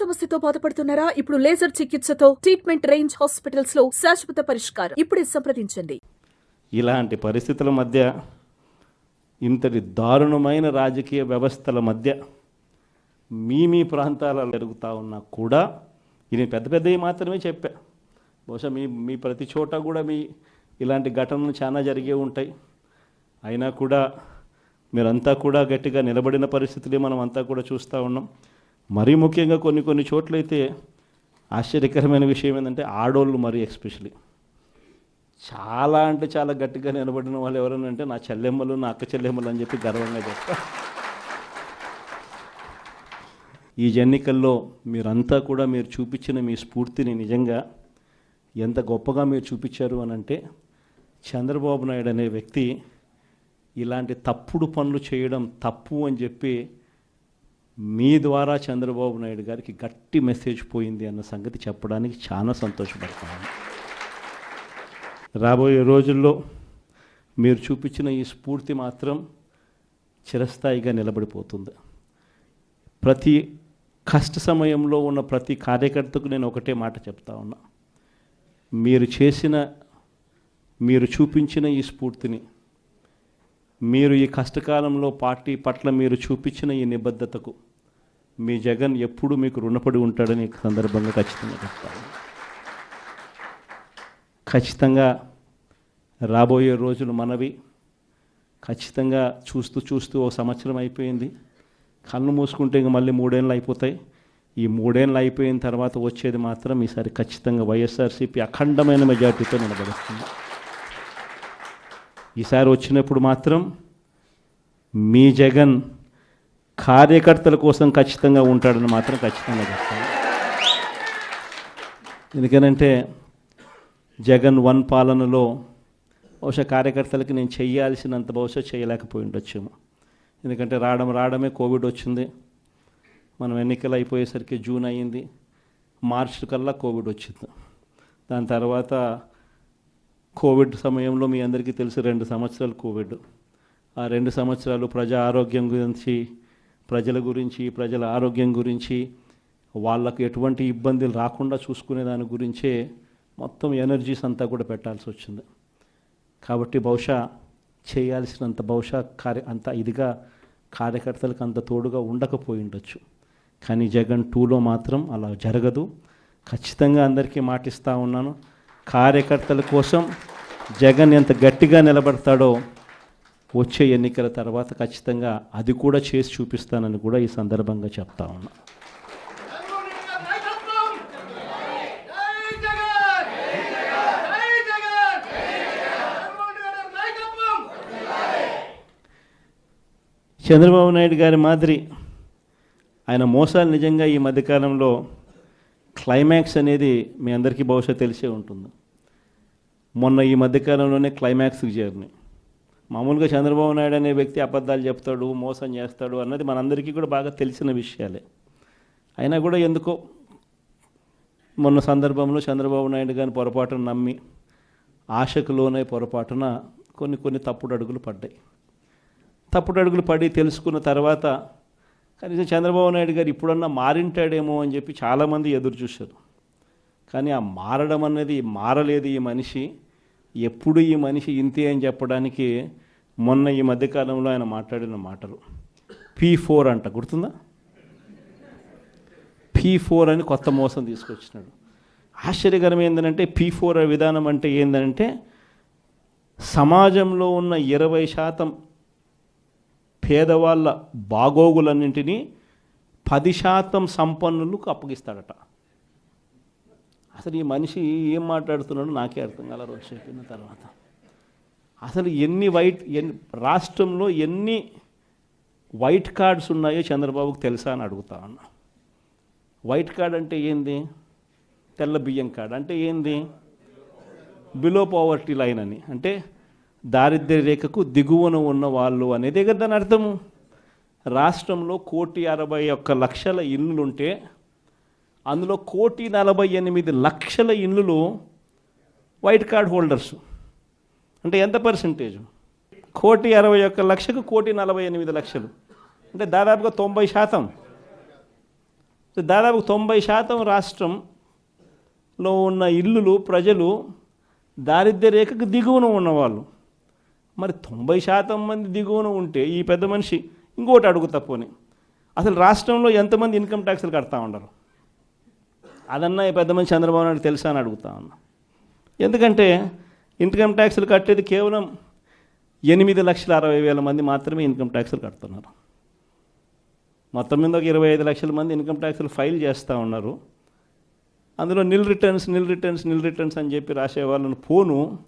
సమస్యతో బాధపడుతున్నారా? ఇప్పుడు లేజర్ చికిత్సతో ట్రీట్మెంట్ రేంజ్ హాస్పిటల్స్లో శాశ్వత పరిష్కారం. ఇప్పుడే సంప్రదించండి. ఇలాంటి పరిస్థితుల మధ్య ఇంతటి దారుణమైన రాజకీయ వ్యవస్థల మధ్య మీ మీ ప్రాంతాలలో జరుగుతూ ఉన్నా కూడా ఇది పెద్ద పెద్దవి మాత్రమే చెప్పా. బహుశా మీ మీ ప్రతి చోట కూడా మీ ఇలాంటి ఘటనలు చాలా జరిగే ఉంటాయి. అయినా కూడా మీరంతా కూడా గట్టిగా నిలబడిన పరిస్థితులే మనం అంతా కూడా చూస్తూ ఉన్నాం. మరీ ముఖ్యంగా కొన్ని కొన్ని చోట్లయితే ఆశ్చర్యకరమైన విషయం ఏంటంటే ఆడోళ్ళు మరీ ఎస్పెషలీ చాలా అంటే చాలా గట్టిగా నిలబడిన వాళ్ళు ఎవరైనా అంటే నా చెల్లెమ్మలు నా అక్క చెల్లెమ్మలు అని చెప్పి గర్వంగా చెప్తా ఈ ఎన్నికల్లో మీరంతా కూడా మీరు చూపించిన మీ స్ఫూర్తిని నిజంగా ఎంత గొప్పగా మీరు చూపించారు అని అంటే చంద్రబాబు నాయుడు అనే వ్యక్తి ఇలాంటి తప్పుడు పనులు చేయడం తప్పు అని చెప్పి మీ ద్వారా చంద్రబాబు నాయుడు గారికి గట్టి మెసేజ్ పోయింది అన్న సంగతి చెప్పడానికి చాలా సంతోషపడతాను. రాబోయే రోజుల్లో మీరు చూపించిన ఈ స్ఫూర్తి మాత్రం చిరస్థాయిగా నిలబడిపోతుంది. ప్రతి కష్ట సమయంలో ఉన్న ప్రతి కార్యకర్తకు నేను ఒకటే మాట చెప్తా ఉన్నా. మీరు చేసిన మీరు చూపించిన ఈ స్ఫూర్తిని మీరు ఈ కష్టకాలంలో పార్టీ పట్ల మీరు చూపించిన ఈ నిబద్ధతకు మీ జగన్ ఎప్పుడూ మీకు రుణపడి ఉంటాడని సందర్భంగా ఖచ్చితంగా చెప్తాను. ఖచ్చితంగా రాబోయే రోజులు మనవి. ఖచ్చితంగా చూస్తూ చూస్తూ ఓ సంవత్సరం అయిపోయింది. కళ్ళు మూసుకుంటే ఇంక మళ్ళీ మూడేళ్ళు అయిపోతాయి. ఈ మూడేళ్ళు అయిపోయిన తర్వాత వచ్చేది మాత్రం ఈసారి ఖచ్చితంగా వైఎస్ఆర్సీపీ అఖండమైన మెజార్టీతో నిలబడుతుంది. ఈసారి వచ్చినప్పుడు మాత్రం మీ జగన్ కార్యకర్తల కోసం ఖచ్చితంగా ఉంటాడని మాత్రం ఖచ్చితంగా చెప్తాను. ఎందుకనంటే జగన్ వన్ పాలనలో బహుశా కార్యకర్తలకి నేను చేయాల్సినంత బహుశా చేయలేకపోయి ఉండొచ్చేమో. ఎందుకంటే రావడం రావడమే కోవిడ్ వచ్చింది. మనం ఎన్నికలు అయిపోయేసరికి జూన్ అయ్యింది. మార్చ్ కల్లా కోవిడ్ వచ్చింది. దాని తర్వాత కోవిడ్ సమయంలో మీ అందరికీ తెలుసు రెండు సంవత్సరాలు కోవిడ్. ఆ రెండు సంవత్సరాలు ప్రజా ఆరోగ్యం గురించి ప్రజల గురించి ప్రజల ఆరోగ్యం గురించి వాళ్ళకు ఎటువంటి ఇబ్బందులు రాకుండా చూసుకునే దాని గురించే మొత్తం ఎనర్జీస్ అంతా కూడా పెట్టాల్సి వచ్చింది. కాబట్టి బహుశా చేయాల్సినంత బహుశా కార్య అంత ఇదిగా కార్యకర్తలకు అంత తోడుగా ఉండకపోయి ఉండొచ్చు. కానీ జగన్ టూలో మాత్రం అలా జరగదు. ఖచ్చితంగా అందరికీ మాటిస్తూ ఉన్నాను. కార్యకర్తల కోసం జగన్ ఎంత గట్టిగా నిలబడతాడో వచ్చే ఎన్నికల తర్వాత ఖచ్చితంగా అది కూడా చేసి చూపిస్తానని కూడా ఈ సందర్భంగా చెప్తా ఉన్నా. చంద్రబాబు నాయుడు గారి మాదిరి ఆయన మోసాలు నిజంగా ఈ మధ్యకాలంలో క్లైమాక్స్ అనేది మీ అందరికీ బహుశా తెలిసే ఉంటుంది. మొన్న ఈ మధ్యకాలంలోనే క్లైమాక్స్కి చేరినాయి. మామూలుగా చంద్రబాబు నాయుడు అనే వ్యక్తి అబద్ధాలు చెప్తాడు మోసం చేస్తాడు అన్నది మనందరికీ కూడా బాగా తెలిసిన విషయాలే. అయినా కూడా ఎందుకో మొన్న సందర్భంలో చంద్రబాబు నాయుడు గారిని పొరపాటున నమ్మి ఆశకులోనే పొరపాటున కొన్ని కొన్ని తప్పుడు అడుగులు పడ్డాయి. తప్పుడు అడుగులు పడి తెలుసుకున్న తర్వాత కనీసం చంద్రబాబు నాయుడు గారు ఇప్పుడన్నా మారింటాడేమో అని చెప్పి చాలామంది ఎదురు చూశారు. కానీ ఆ మారడం అనేది మారలేదు ఈ మనిషి. ఎప్పుడు ఈ మనిషి ఇంతే అని చెప్పడానికి మొన్న ఈ మధ్యకాలంలో ఆయన మాట్లాడిన మాటలు. పీ ఫోర్ అంట గుర్తుందా? పీ ఫోర్ అని కొత్త మోసం తీసుకొచ్చినాడు. ఆశ్చర్యకరం ఏంటంటే పీ ఫోర్ విధానం అంటే ఏంటంటే సమాజంలో ఉన్న ఇరవై శాతం పేదవాళ్ళ బాగోగులన్నింటినీ పది శాతం సంపన్నులకు అప్పగిస్తాడట. అసలు ఈ మనిషి ఏం మాట్లాడుతున్నాడో నాకే అర్థం కాల రోజు చెప్పిన తర్వాత. అసలు ఎన్ని వైట్ ఎన్ని రాష్ట్రంలో ఎన్ని వైట్ కార్డ్స్ ఉన్నాయో చంద్రబాబుకు తెలుసా అని అడుగుతా ఉన్నా. వైట్ కార్డ్ అంటే ఏంది? తెల్ల బియ్యం కార్డ్. అంటే ఏంది? బిలో పవర్టీ లైన్ అని. అంటే దారిద్ర్య రేఖకు దిగువన ఉన్న వాళ్ళు అనేదే కదా దాని అర్థము. రాష్ట్రంలో కోటి అరవై ఒక్క లక్షల ఇళ్ళుంటే అందులో కోటి నలభై ఎనిమిది లక్షల ఇల్లులు వైట్ కార్డ్ హోల్డర్స్. అంటే ఎంత పర్సంటేజ్? కోటి అరవై ఒక్క లక్షకు కోటి నలభై ఎనిమిది లక్షలు. అంటే దాదాపుగా తొంభై శాతం. దాదాపు తొంభై శాతం రాష్ట్రంలో ఉన్న ఇల్లులు ప్రజలు దారిద్ర్య రేఖకు దిగువన ఉన్నవాళ్ళు. మరి తొంభై శాతం మంది దిగువన ఉంటే ఈ పెద్ద మనిషి ఇంకోటి అడుగు పోని అసలు రాష్ట్రంలో ఎంతమంది ఇన్కమ్ ట్యాక్స్లు కడతా ఉండరు? అదన్నా ఈ పెద్ద మనిషి చంద్రబాబు నాయుడు తెలుసా అని అడుగుతా ఉన్నా. ఎందుకంటే ఇన్కమ్ ట్యాక్స్లు కట్టేది కేవలం ఎనిమిది లక్షల అరవై వేల మంది మాత్రమే ఇన్కమ్ ట్యాక్స్లు కడుతున్నారు. మొత్తం మీద ఒక ఇరవై ఐదు లక్షల మంది ఇన్కమ్ ట్యాక్స్లు ఫైల్ చేస్తూ ఉన్నారు. అందులో nil returns nil returns nil returns అని చెప్పి రాసే వాళ్ళని పోను.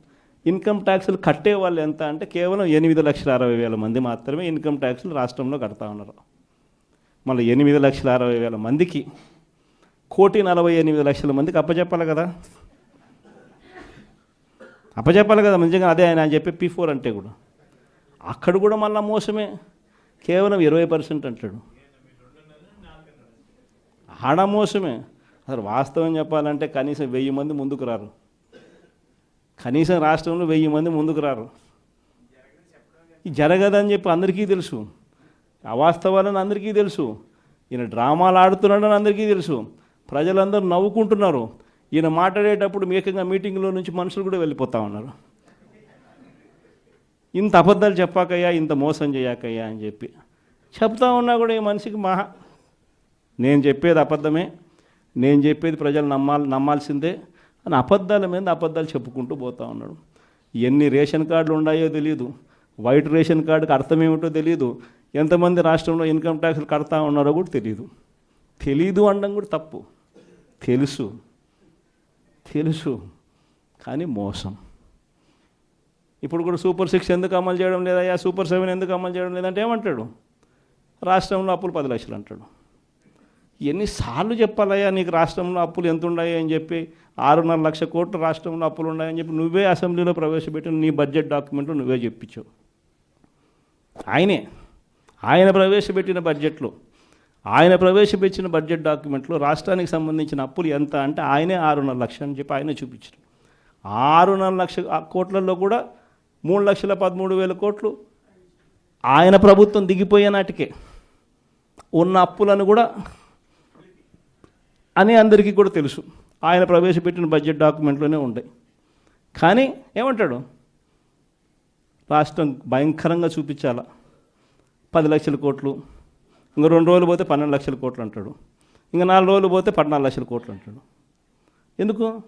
ఇన్కమ్ ట్యాక్స్లు కట్టే వాళ్ళు ఎంత అంటే కేవలం ఎనిమిది లక్షల అరవై వేల మంది మాత్రమే ఇన్కమ్ ట్యాక్స్లు రాష్ట్రంలో కడతా ఉన్నారు. మళ్ళీ ఎనిమిది లక్షల అరవై వేల మందికి కోటి నలభై ఎనిమిది లక్షల మందికి అప్పచెప్పాలి కదా. అప్పచెప్పాలి కదా నిజంగా అదే ఆయన చెప్పే పీ ఫోర్ అంటే కూడా. అక్కడ కూడా మళ్ళీ మోసమే. కేవలం ఇరవై పర్సెంట్ అంటాడు. ఆడ మోసమే. అసలు వాస్తవం చెప్పాలంటే కనీసం వెయ్యి మంది ముందుకు రారు. కనీసం రాష్ట్రంలో వెయ్యి మంది ముందుకు రారు. జరగదని చెప్పి అందరికీ తెలుసు. అవాస్తవాలని అందరికీ తెలుసు. ఈయన డ్రామాలు ఆడుతున్నాడని అందరికీ తెలుసు. ప్రజలందరూ నవ్వుకుంటున్నారు. ఈయన మాట్లాడేటప్పుడు మేకంగా మీటింగ్లో నుంచి మనుషులు కూడా వెళ్ళిపోతా ఉన్నారు. ఇంత అబద్ధాలు చెప్పాకయ్యా ఇంత మోసం చేయకయ్యా అని చెప్పి. చెప్తా ఉన్నా కూడా ఈ మనిషికి మహా. నేను చెప్పేది అబద్ధమే. నేను చెప్పేది ప్రజలు నమ్మాలి నమ్మాల్సిందే. అని అబద్ధాల మీద అబద్ధాలు చెప్పుకుంటూ పోతా ఉన్నాడు. ఎన్ని రేషన్ కార్డులు ఉన్నాయో తెలియదు వైట్ రేషన్ కార్డుకి అర్థం ఏమిటో తెలియదు ఎంతమంది రాష్ట్రంలో ఇన్కమ్ ట్యాక్స్లు కడతా ఉన్నారో కూడా తెలియదు తెలీదు అనడం కూడా తప్పు. తెలుసు. తెలుసు. కానీ మోసం. ఇప్పుడు కూడా సూపర్ సిక్స్ ఎందుకు అమలు చేయడం లేదయ్యా? సూపర్ సెవెన్ ఎందుకు అమలు చేయడం లేదంటే ఏమంటాడు? రాష్ట్రంలో అప్పులు పది లక్షలు అంటాడు. ఎన్నిసార్లు చెప్పాలయ్యా నీకు రాష్ట్రంలో అప్పులు ఎంత ఉన్నాయో అని చెప్పి? ఆరున్నర లక్ష కోట్లు రాష్ట్రంలో అప్పులు ఉన్నాయని చెప్పి నువ్వే అసెంబ్లీలో ప్రవేశపెట్టిన నీ బడ్జెట్ డాక్యుమెంట్ నువ్వే చెప్పించావు. ఆయనే. ఆయన ప్రవేశపెట్టిన బడ్జెట్లో. ఆయన ప్రవేశపెట్టిన బడ్జెట్ డాక్యుమెంట్లో రాష్ట్రానికి సంబంధించిన అప్పులు ఎంత అంటే ఆయనే ఆరున్నర లక్ష అని చెప్పి ఆయనే చూపించారు. ఆరున్నర లక్ష కోట్లలో కూడా మూడు లక్షల పదమూడు వేల కోట్లు ఆయన ప్రభుత్వం దిగిపోయే నాటికే ఉన్న అప్పులను కూడా అని అందరికీ కూడా తెలుసు. ఆయన ప్రవేశపెట్టిన బడ్జెట్ డాక్యుమెంట్లోనే ఉంటాయి. కానీ ఏమంటాడు? రాష్ట్రం భయంకరంగా చూపించాల? పది లక్షల కోట్లు. ఇంకా రెండు రోజులు పోతే పన్నెండు లక్షల కోట్లు అంటాడు. ఇంకా నాలుగు రోజులు పోతే పద్నాలుగు లక్షల కోట్లు అంటాడు. ఎందుకు?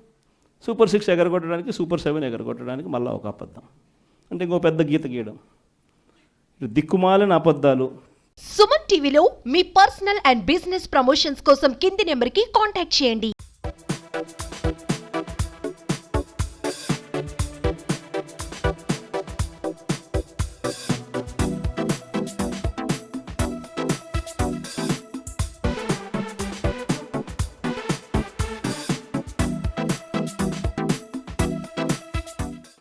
సూపర్ సిక్స్ ఎగరగొట్టడానికి సూపర్ సెవెన్ ఎగరగొట్టడానికి మళ్ళీ ఒక అబద్ధం. అంటే ఇంకో పెద్ద గీత గీయడం. దిక్కుమాలిన అబద్ధాలు. సుమన్ టీవీలో మీ పర్సనల్ అండ్ బిజినెస్ ప్రమోషన్స్ కోసం కింది నెంబర్కి కాంటాక్ట్ చేయండి. Thank